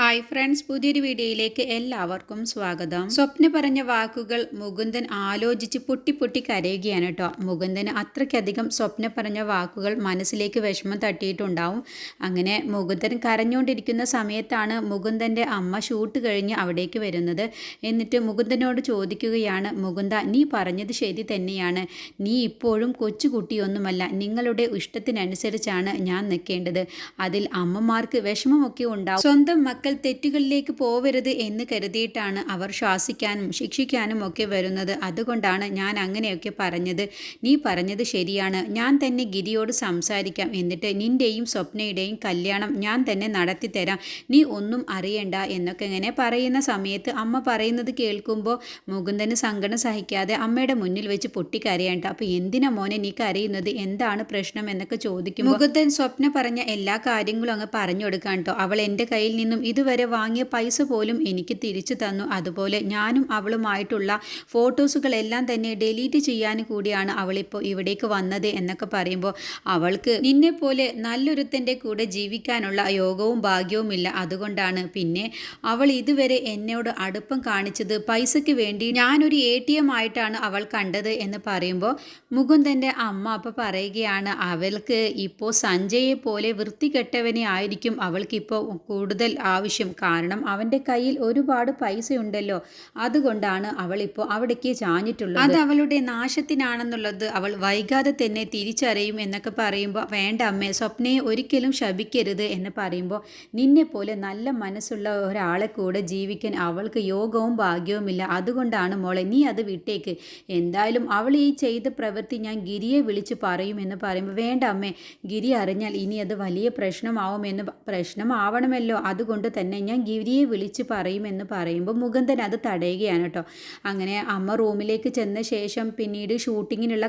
Hi friends പുതിയൊരു വീഡിയോയിലേക്ക് എല്ലാവർക്കും സ്വാഗതം. സ്വപ്ന പറഞ്ഞ വാക്കുകൾ മുകുന്ദൻ ആലോചിച്ച് പൊട്ടി പൊട്ടി കരയുകയാണ് കേട്ടോ. മുകുന്ദന് അത്രയ്ക്കധികം സ്വപ്ന പറഞ്ഞ വാക്കുകൾ മനസ്സിലേക്ക് വിഷമം തട്ടിയിട്ടുണ്ടാവും. അങ്ങനെ മുകുന്ദൻ കരഞ്ഞുകൊണ്ടിരിക്കുന്ന സമയത്താണ് മുകുന്ദന്റെ അമ്മ ഷൂട്ട് കഴിഞ്ഞ് അവിടേക്ക് വരുന്നത്. എന്നിട്ട് മുകുന്ദനോട് ചോദിക്കുകയാണ് മുകുന്ദ നീ പറഞ്ഞത് ശരി തന്നെയാണ്. നീ ഇപ്പോഴും കൊച്ചുകുട്ടിയൊന്നുമല്ല. നിങ്ങളുടെ ഇഷ്ടത്തിനനുസരിച്ചാണ് ഞാൻ നിൽക്കേണ്ടത്. അതിൽ അമ്മമാർക്ക് വിഷമമൊക്കെ ഉണ്ടാവും. സ്വന്തം മക്കൾ തെറ്റുകളിലേക്ക് പോവരുത് എന്ന് കരുതിയിട്ടാണ് അവർ ശ്വാസിക്കാനും ശിക്ഷിക്കാനും ഒക്കെ വരുന്നത്. അതുകൊണ്ടാണ് ഞാൻ അങ്ങനെയൊക്കെ പറഞ്ഞത്. നീ പറഞ്ഞത് ശരിയാണ്. ഞാൻ തന്നെ ഗിരിയോട് സംസാരിക്കാം. എന്നിട്ട് നിന്റെയും സ്വപ്നയുടെയും കല്യാണം ഞാൻ തന്നെ നടത്തിത്തരാം നീ ഒന്നും അറിയണ്ട എന്നൊക്കെ ഇങ്ങനെ പറയുന്ന സമയത്ത് അമ്മ പറയുന്നത് കേൾക്കുമ്പോൾ മുകുന്ദന് സങ്കടം സഹിക്കാതെ അമ്മയുടെ മുന്നിൽ വെച്ച് പൊട്ടിക്കരയണ്ട അപ്പോൾ എന്തിനാ മോനെ നീ കരയുന്നത്? എന്താണ് പ്രശ്നം എന്നൊക്കെ ചോദിക്കും മുകുന്ദൻ സ്വപ്ന പറഞ്ഞ എല്ലാ കാര്യങ്ങളും അങ്ങ് പറഞ്ഞു കൊടുക്കാൻ കേട്ടോ അവൾ എന്റെ കയ്യിൽ നിന്നും ഇതുവരെ വാങ്ങിയ പൈസ പോലും എനിക്ക് തിരിച്ചു തന്നു. അതുപോലെ ഞാനും അവളുമായിട്ടുള്ള ഫോട്ടോസുകളെല്ലാം തന്നെ ഡിലീറ്റ് ചെയ്യാൻ കൂടിയാണ് അവളിപ്പോൾ ഇവിടേക്ക് വന്നത് എന്നൊക്കെ പറയുമ്പോൾ അവൾക്ക് നിന്നെപ്പോലെ നല്ലൊരുത്തന്റെ കൂടെ ജീവിക്കാനുള്ള യോഗവും ഭാഗ്യവുമില്ല. അതുകൊണ്ടാണ് പിന്നെ അവൾ ഇതുവരെ എന്നോട് അടുപ്പം കാണിച്ചത് പൈസയ്ക്ക് വേണ്ടി ഞാനൊരു എ ടി എം ആയിട്ടാണ് അവൾ കണ്ടത് എന്ന് പറയുമ്പോൾ മുകുന്ദന്റെ അമ്മ അപ്പോൾ പറയുകയാണ് അവൾക്ക് ഇപ്പോൾ സഞ്ജയെ പോലെ വൃത്തികെട്ടവനെ ആയിരിക്കും അവൾക്കിപ്പോൾ കൂടുതൽ ആവശ്യം കാരണം അവന്റെ കയ്യിൽ ഒരുപാട് പൈസ ഉണ്ടല്ലോ അതുകൊണ്ടാണ് അവളിപ്പോൾ അവിടേക്ക് ചാഞ്ഞിട്ടുള്ളത്. അത് അവളുടെ നാശത്തിനാണെന്നുള്ളത് അവൾ വൈകാതെ തന്നെ തിരിച്ചറിയും എന്നൊക്കെ പറയുമ്പോൾ വേണ്ട അമ്മേ സ്വപ്നയെ ഒരിക്കലും ശപിക്കരുത് എന്ന് പറയുമ്പോൾ നിന്നെ പോലെ നല്ല മനസ്സുള്ള ഒരാളെ കൂടെ ജീവിക്കാൻ അവൾക്ക് യോഗവും ഭാഗ്യവുമില്ല അതുകൊണ്ടാണ് മോളെ നീ അത് വിട്ടേക്ക്. എന്തായാലും അവൾ ഈ ചെയ്ത പ്രവൃത്തി ഞാൻ ഗിരിയെ വിളിച്ച് പറയുമെന്ന് പറയുമ്പോൾ വേണ്ട അമ്മേ ഗിരി അറിഞ്ഞാൽ ഇനി അത് വലിയ പ്രശ്നമാവുമെന്ന് പ്രശ്നമാവണമല്ലോ. അതുകൊണ്ട് തന്നെ ഞാൻ ഗിരിയെ വിളിച്ച് പറയുമെന്ന് പറയുമ്പോൾ മുകുന്ദൻ അത് തടയുകയാണ് കേട്ടോ. അങ്ങനെ അമ്മ റൂമിലേക്ക് ചെന്ന ശേഷം പിന്നീട് ഷൂട്ടിങ്ങിനുള്ള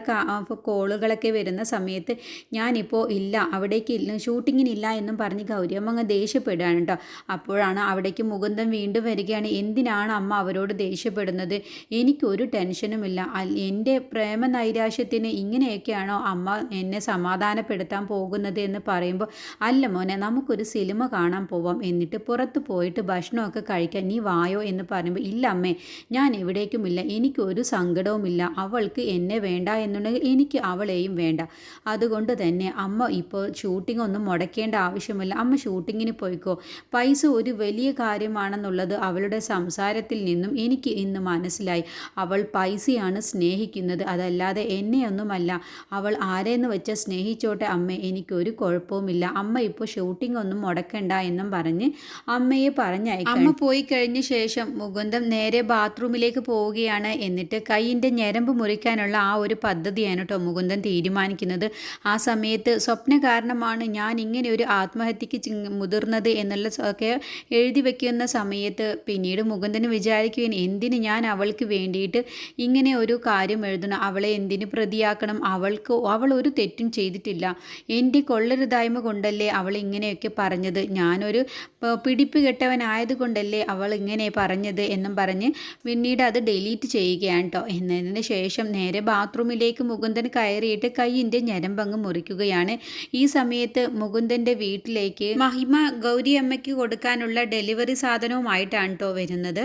കോളുകളൊക്കെ വരുന്ന സമയത്ത് ഞാനിപ്പോൾ ഇല്ല അവിടേക്ക് ഷൂട്ടിങ്ങിനില്ല എന്നും പറഞ്ഞ് ഗൗരിയമ്മ അങ്ങ് ദേഷ്യപ്പെടുകയാണ് കേട്ടോ. അപ്പോഴാണ് അവിടേക്ക് മുകുന്ദൻ വീണ്ടും വരികയാണ്. എന്തിനാണ് അമ്മ അവരോട് ദേഷ്യപ്പെടുന്നത്? എനിക്കൊരു ടെൻഷനുമില്ല എന്റെ പ്രേമ നൈരാശ്യത്തിന് ഇങ്ങനെയൊക്കെയാണോ അമ്മ എന്നെ സമാധാനപ്പെടുത്താൻ പോകുന്നത് എന്ന് പറയുമ്പോൾ അല്ല മോനെ നമുക്കൊരു സിനിമ കാണാൻ പോവാം എന്നിട്ട് പുറത്ത് പോയിട്ട് ഭക്ഷണമൊക്കെ കഴിക്കാൻ നീ വായോ എന്ന് പറയുമ്പോൾ ഇല്ല അമ്മേ ഞാൻ എവിടേക്കുമില്ല. എനിക്കൊരു സങ്കടവുമില്ല. അവൾക്ക് എന്നെ വേണ്ട എന്നുണ്ടെങ്കിൽ എനിക്ക് അവളെയും വേണ്ട. അതുകൊണ്ട് തന്നെ അമ്മ ഇപ്പോൾ ഷൂട്ടിംഗ് ഒന്നും മുടക്കേണ്ട ആവശ്യമില്ല. അമ്മ ഷൂട്ടിങ്ങിന് പോയിക്കോ. പൈസ ഒരു വലിയ കാര്യമാണെന്നുള്ളത് അവളുടെ സംസാരത്തിൽ നിന്നും എനിക്ക് ഇന്ന് മനസ്സിലായി. അവൾ പൈസയാണ് സ്നേഹിക്കുന്നത്. അതല്ലാതെ എന്നെയൊന്നുമല്ല. അവൾ ആരെന്ന് വെച്ചാൽ സ്നേഹിച്ചോട്ടെ അമ്മ. എനിക്കൊരു കുഴപ്പവുമില്ല. അമ്മ ഇപ്പോൾ ഷൂട്ടിംഗ് ഒന്നും മുടക്കണ്ട എന്നും പറഞ്ഞ് അമ്മയെ പറഞ്ഞയക്കും അമ്മ പോയി കഴിഞ്ഞ ശേഷം മുകുന്ദം നേരെ ബാത്റൂമിലേക്ക് പോവുകയാണ്. എന്നിട്ട് കൈയിന്റെ ഞരമ്പ് മുറിക്കാനുള്ള ആ ഒരു പദ്ധതിയാണ് കേട്ടോ മുകുന്ദൻ തീരുമാനിക്കുന്നത്. ആ സമയത്ത് സ്വപ്ന കാരണമാണ് ഞാൻ ഇങ്ങനെ ഒരു ആത്മഹത്യക്ക് മുതിർന്നത് എന്നുള്ള ഒക്കെ എഴുതി വെക്കുന്ന സമയത്ത് പിന്നീട് മുകുന്ദന് വിചാരിക്കുകയും എന്തിന് ഞാൻ അവൾക്ക് വേണ്ടിയിട്ട് ഇങ്ങനെ ഒരു കാര്യം എഴുതണം? അവളെ എന്തിന് പ്രതിയാക്കണം? അവൾക്ക് അവൾ ഒരു തെറ്റും ചെയ്തിട്ടില്ല. എന്റെ കൊള്ളരുതായ്മ കൊണ്ടല്ലേ അവൾ ഇങ്ങനെയൊക്കെ പറഞ്ഞത്? ഞാനൊരു പിടിപ്പ് കെട്ടവനായതുകൊണ്ടല്ലേ അവൾ ഇങ്ങനെ പറഞ്ഞത് എന്നും പറഞ്ഞ് പിന്നീട് അത് ഡിലീറ്റ് ചെയ്യുകയാണ് കേട്ടോ എന്നതിന് ശേഷം നേരെ ബാത്റൂമിലേക്ക് മുകുന്ദൻ കയറിയിട്ട് കൈയിന്റെ ഞരമ്പങ്ങ് മുറിക്കുകയാണ്. ഈ സമയത്ത് മുകുന്ദന്റെ വീട്ടിലേക്ക് മഹിമ ഗൗരി അമ്മയ്ക്ക് കൊടുക്കാനുള്ള ഡെലിവറി സാധനവുമായിട്ടാണ് കേട്ടോ വരുന്നത്.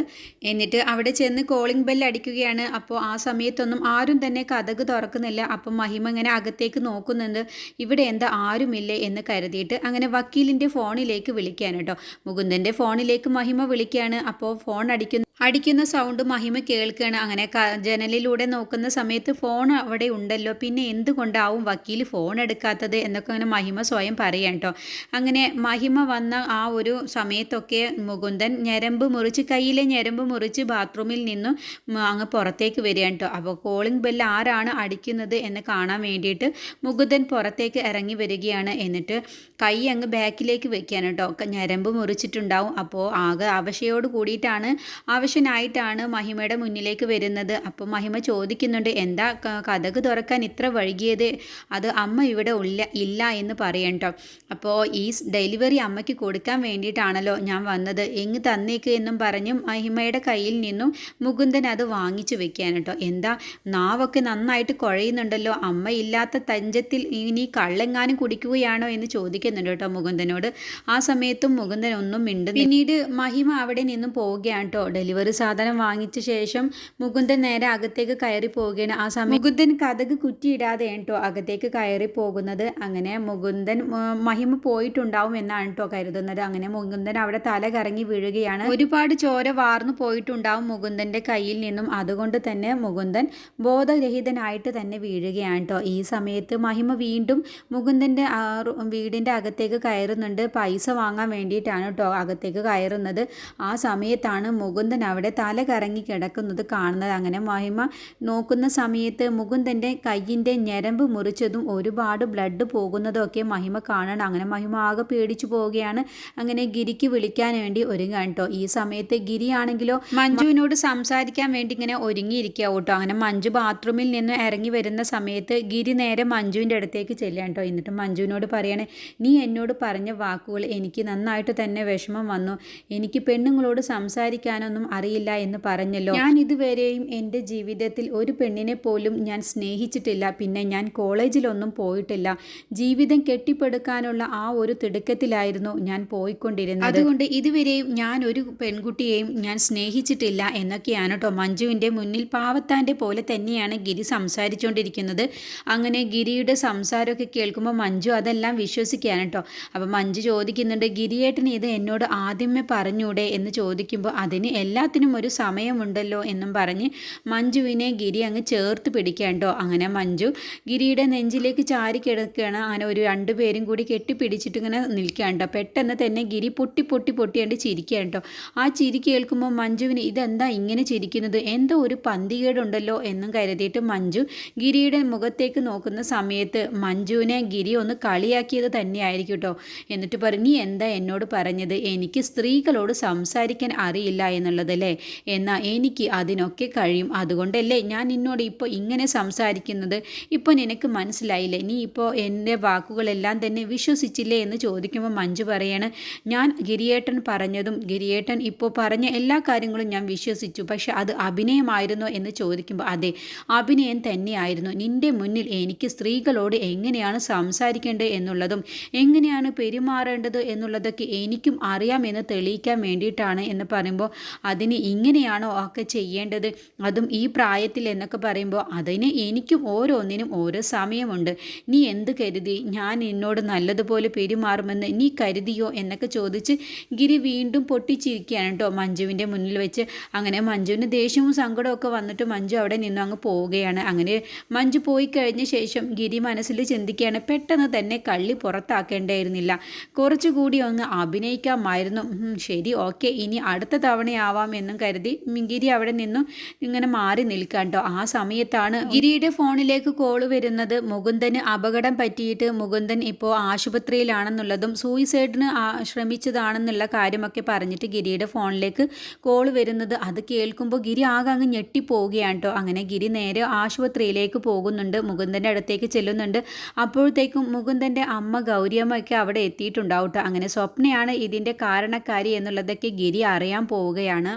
എന്നിട്ട് അവിടെ ചെന്ന് കോളിംഗ് ബെല്ല് അടിക്കുകയാണ്. അപ്പോൾ ആ സമയത്തൊന്നും ആരും തന്നെ കഥക് തുറക്കുന്നില്ല. അപ്പം മഹിമ ഇങ്ങനെ അകത്തേക്ക് നോക്കുന്നുണ്ട്. ഇവിടെ എന്താ ആരുമില്ലേ എന്ന് കരുതിയിട്ട് അങ്ങനെ വക്കീലിന്റെ ഫോണിലേക്ക് വിളിക്കാൻ കേട്ടോ മുകുന്ദന്റെ ഫോണിലേക്ക് മഹിമ വിളിക്കുകയാണ്. അപ്പോൾ ഫോൺ അടിക്കുന്ന. അടിക്കുന്ന സൗണ്ട് മഹിമ കേൾക്കുകയാണ് അങ്ങനെ ജനലിലൂടെ നോക്കുന്ന സമയത്ത് ഫോൺ അവിടെ ഉണ്ടല്ലോ. പിന്നെ എന്തുകൊണ്ടാവും വക്കീൽ ഫോൺ എടുക്കാത്തത് എന്നൊക്കെ അങ്ങനെ മഹിമ സ്വയം പറയാം കേട്ടോ അങ്ങനെ മഹിമ വന്ന ആ ഒരു സമയത്തൊക്കെ മുകുന്ദൻ ഞരമ്പ് മുറിച്ച് കയ്യിലെ ഞരമ്പ് മുറിച്ച് ബാത്റൂമിൽ നിന്നും അങ്ങ് പുറത്തേക്ക് വരികയാണ് കേട്ടോ അപ്പോൾ കോളിംഗ് ബെല്ല് ആരാണ് അടിക്കുന്നത് എന്ന് കാണാൻ വേണ്ടിയിട്ട് മുകുന്ദൻ പുറത്തേക്ക് ഇറങ്ങി വരികയാണ്. എന്നിട്ട് കൈ അങ്ങ് ബാക്കിലേക്ക് ക- ഞരമ്പ് മുറിച്ചിട്ടുണ്ടാവും. അപ്പോൾ ആകെ അവശയോട് കൂടിയിട്ടാണ് അവശ ആവശ്യനായിട്ടാണ് മഹിമയുടെ മുന്നിലേക്ക് വരുന്നത്. അപ്പം മഹിമ ചോദിക്കുന്നുണ്ട് എന്താ കഥക് തുറക്കാൻ ഇത്ര വൈകിയത്? അത് അമ്മ ഇവിടെ ഇല്ല ഇല്ല എന്ന് പറയണ്ടോ അപ്പോൾ ഈ ഡെലിവറി അമ്മയ്ക്ക് കൊടുക്കാൻ വേണ്ടിയിട്ടാണല്ലോ ഞാൻ വന്നത്. എങ്ങ് തന്നേക്ക് എന്നും പറഞ്ഞു മഹിമയുടെ കയ്യിൽ നിന്നും മുകുന്ദൻ അത് വാങ്ങിച്ചു വെക്കാൻ കേട്ടോ എന്താ നാവൊക്കെ നന്നായിട്ട് കുഴയുന്നുണ്ടല്ലോ. അമ്മ ഇല്ലാത്ത തഞ്ചത്തിൽ ഇനി കള്ളെങ്ങാനും കുടിക്കുകയാണോ എന്ന് ചോദിക്കുന്നുണ്ട് കേട്ടോ മുകുന്ദനോട്. ആ സമയത്തും മുകുന്ദൻ ഒന്നും മിണ്ടും പിന്നീട് മഹിമ അവിടെ നിന്നും പോവുകയാണ് കേട്ടോ ഡെലിവറി സാധനം വാങ്ങിച്ച ശേഷം മുകുന്ദൻ നേരെ അകത്തേക്ക് കയറി പോവുകയാണ്. ആ സമയം മുകുന്ദൻ കഥക് കുറ്റിയിടാതെ കേട്ടോ അകത്തേക്ക് കയറി പോകുന്നത്. അങ്ങനെ മുകുന്ദൻ മഹിമ പോയിട്ടുണ്ടാവും എന്നാണ് കേട്ടോ കരുതുന്നത്. അങ്ങനെ മുകുന്ദൻ അവിടെ തല കറങ്ങി വീഴുകയാണ്. ഒരുപാട് ചോര വാർന്നു പോയിട്ടുണ്ടാവും മുകുന്ദന്റെ കയ്യിൽ നിന്നും. അതുകൊണ്ട് തന്നെ മുകുന്ദൻ ബോധരഹിതനായിട്ട് തന്നെ വീഴുകയാണ് കേട്ടോ ഈ സമയത്ത് മഹിമ വീണ്ടും മുകുന്ദന്റെ വീടിന്റെ അകത്തേക്ക് കയറുന്നുണ്ട്. പൈസ വാങ്ങാൻ വേണ്ടിയിട്ടാണ് കേട്ടോ അകത്തേക്ക് കയറുന്നത്. ആ സമയത്താണ് മുകുന്ദൻ അവിടെ തല കറങ്ങി കിടക്കുന്നത് കാണുന്നത്. അങ്ങനെ മഹിമ നോക്കുന്ന സമയത്ത് മുകുന്ദന്റെ കയ്യിന്റെ ഞരമ്പ് മുറിച്ചതും ഒരുപാട് ബ്ലഡ് പോകുന്നതും ഒക്കെ മഹിമ കാണണം. അങ്ങനെ മഹിമ ആകെ പേടിച്ചു പോവുകയാണ്. അങ്ങനെ ഗിരിക്ക് വിളിക്കാൻ വേണ്ടി ഒരുങ്ങാൻ കേട്ടോ ഈ സമയത്ത് ഗിരിയാണെങ്കിലോ മഞ്ജുവിനോട് സംസാരിക്കാൻ വേണ്ടി ഇങ്ങനെ ഒരുങ്ങിയിരിക്കുക കേട്ടോ അങ്ങനെ മഞ്ജു ബാത്റൂമിൽ നിന്ന് ഇറങ്ങി വരുന്ന സമയത്ത് ഗിരി നേരെ മഞ്ജുവിന്റെ അടുത്തേക്ക് ചെല്ലുകയാണ് കേട്ടോ എന്നിട്ട് മഞ്ജുവിനോട് പറയണേ നീ എന്നോട് പറഞ്ഞ വാക്കുകൾ എനിക്ക് നന്നായിട്ട് തന്നെ വിഷമം വന്നു. എനിക്ക് പെണ്ണുങ്ങളോട് സംസാരിക്കാനൊന്നും അറിയില്ല എന്ന് പറഞ്ഞല്ലോ. ഞാൻ ഇതുവരെയും എന്റെ ജീവിതത്തിൽ ഒരു പെണ്ണിനെ പോലും ഞാൻ സ്നേഹിച്ചിട്ടില്ല. പിന്നെ ഞാൻ കോളേജിലൊന്നും പോയിട്ടില്ല. ജീവിതം കെട്ടിപ്പടുക്കാനുള്ള ആ ഒരു തിടുക്കത്തിലായിരുന്നു ഞാൻ പോയിക്കൊണ്ടിരുന്നത്. അതുകൊണ്ട് ഇതുവരെയും ഞാൻ ഒരു പെൺകുട്ടിയെയും ഞാൻ സ്നേഹിച്ചിട്ടില്ല എന്നൊക്കെയാണ് കേട്ടോ മഞ്ജുവിന്റെ മുന്നിൽ പാവത്താന്റെ പോലെ തന്നെയാണ് ഗിരി സംസാരിച്ചുകൊണ്ടിരിക്കുന്നത്. അങ്ങനെ ഗിരിയുടെ സംസാരമൊക്കെ കേൾക്കുമ്പോൾ മഞ്ജു അതെല്ലാം വിശ്വസിക്കുകയാണ് കേട്ടോ. അപ്പോൾ മഞ്ജു ചോദിക്കുന്നുണ്ട് ഗിരിയേട്ടൻ ഇത് എന്നോട് ആദ്യമേ പറഞ്ഞൂടെ? എന്ന് ചോദിക്കുമ്പോൾ അതിന് എല്ലാത്തിനും ഒരു സമയമുണ്ടല്ലോ എന്നും പറഞ്ഞ് മഞ്ജുവിനെ ഗിരി അങ്ങ് ചേർത്ത് പിടിക്കാൻ അങ്ങനെ മഞ്ജു ഗിരിയുടെ നെഞ്ചിലേക്ക് ചാരി കിടക്കുകയാണ്. അങ്ങനെ ഒരു രണ്ടുപേരും കൂടി കെട്ടിപ്പിടിച്ചിട്ട് ഇങ്ങനെ നിൽക്കുകയാണ് പെട്ടെന്ന് തന്നെ ഗിരി പൊട്ടി പൊട്ടി പൊട്ടിയാണ്ട് ചിരിക്കുകയാണ് ആ ചിരി കേൾക്കുമ്പോൾ മഞ്ജുവിന് ഇതെന്താ ഇങ്ങനെ ചിരിക്കുന്നത്? എന്തോ ഒരു പന്തികേടുണ്ടല്ലോ എന്നും കരുതിയിട്ട് മഞ്ജു ഗിരിയുടെ മുഖത്തേക്ക് നോക്കുന്ന സമയത്ത് മഞ്ജുവിനെ ഗിരി ഒന്ന് കളിയാക്കിയത് തന്നെയായിരിക്കും കേട്ടോ എന്നിട്ട് പറഞ്ഞു നീ എന്താ എന്നോട് പറഞ്ഞത്? എനിക്ക് സ്ത്രീകളോട് സംസാരിക്കാൻ അറിയില്ല എന്നുള്ളതല്ലേ എന്നാൽ എനിക്ക് അതിനൊക്കെ കഴിയും. അതുകൊണ്ടല്ലേ ഞാൻ നിന്നോട് ഇപ്പോൾ ഇങ്ങനെ സംസാരിക്കുന്നത്? ഇപ്പോൾ നിനക്ക് മനസ്സിലായില്ലേ? നീ ഇപ്പോൾ എന്റെ വാക്കുകളെല്ലാം തന്നെ വിശ്വസിച്ചില്ലേ എന്ന് ചോദിക്കുമ്പോൾ മഞ്ജു പറയാണ് ഞാൻ ഗിരിയേട്ടൻ പറഞ്ഞതും ഗിരിയേട്ടൻ ഇപ്പോൾ പറഞ്ഞ എല്ലാ കാര്യങ്ങളും ഞാൻ വിശ്വസിച്ചു. പക്ഷെ അത് അഭിനയമായിരുന്നോ എന്ന് ചോദിക്കുമ്പോൾ അതെ അഭിനയം തന്നെയായിരുന്നു. നിന്റെ മുന്നിൽ എനിക്ക് സ്ത്രീകളോട് എങ്ങനെയാണ് സംസാരിക്കേണ്ടത് എന്നുള്ളതും എങ്ങനെയാണ് പെരുമാറേണ്ടത് എന്നുള്ളതൊക്കെ എനിക്കും അറിയാമെന്ന് തെളിയിക്കാൻ വേണ്ടിയിട്ടാണ് എന്ന് പറയുമ്പോൾ അതിന് ഇങ്ങനെയാണോ ഒക്കെ ചെയ്യേണ്ടത്? അതും ഈ പ്രായത്തിൽ എന്നൊക്കെ പറയുമ്പോൾ അതിന് എനിക്കും ഓരോന്നിനും ഓരോ സമയമുണ്ട്. നീ എന്ത് കരുതി? ഞാൻ എന്നോട് നല്ലതുപോലെ പെരുമാറുമെന്ന് നീ കരുതിയോ? എന്നൊക്കെ ചോദിച്ച് ഗിരി വീണ്ടും പൊട്ടിച്ചിരിക്കുകയാണ് കേട്ടോ മഞ്ജുവിന്റെ മുന്നിൽ വെച്ച്. അങ്ങനെ മഞ്ജുവിന് ദേഷ്യവും സങ്കടമൊക്കെ വന്നിട്ട് മഞ്ജു അവിടെ നിന്നും അങ്ങ് പോവുകയാണ്. അങ്ങനെ മഞ്ജു പോയി കഴിഞ്ഞ ശേഷം ഗിരി മനസ്സിൽ ചിന്തിക്കുകയാണ് പെട്ടെന്ന് തന്നെ കള്ളി പുറത്താക്കേണ്ടായിരുന്നില്ല കുറച്ചുകൂടി ഒന്ന് അഭിനയിക്കാമായിരുന്നു. ശരി ഓക്കെ. ഇനി അടുത്ത തവണയാവാം എന്നും കരുതി ഗിരി അവിടെ നിന്നും ഇങ്ങനെ മാറി നിൽക്കാൻ കേട്ടോ ആ സമയത്താണ് ഗിരിയുടെ ഫോണിലേക്ക് കോൾ വരുന്നത്. മുകുന്ദന് അപകടം പറ്റിയിട്ട് മുകുന്ദൻ ഇപ്പോൾ ആശുപത്രിയിലാണെന്നുള്ളതും സൂയിസൈഡിന് ശ്രമിച്ചതാണെന്നുള്ള കാര്യമൊക്കെ പറഞ്ഞിട്ട് ഗിരിയുടെ ഫോണിലേക്ക് കോൾ വരുന്നത്. അത് കേൾക്കുമ്പോൾ ഗിരി ആകെ അങ്ങ് ഞെട്ടിപ്പോവുകയാണ് കേട്ടോ അങ്ങനെ ഗിരി നേരെ ആശുപത്രിയിലേക്ക് പോകുന്നുണ്ട്. മുകുന്ദന്റെ അടുത്തേക്ക് ചെല്ലുന്നുണ്ട്. അപ്പോഴത്തേക്കും മുകുന്ദന്റെ അമ്മ ഗൗരിയമ്മയൊക്കെ അവിടെ എത്തിയിട്ടുണ്ടാവും ട്ടോ. അങ്ങനെ സ്വപ്നയാണ് ഇതിന്റെ കാരണക്കാരി എന്നുള്ളതൊക്കെ ഗിരി അറിയാൻ പോവുകയാണ്.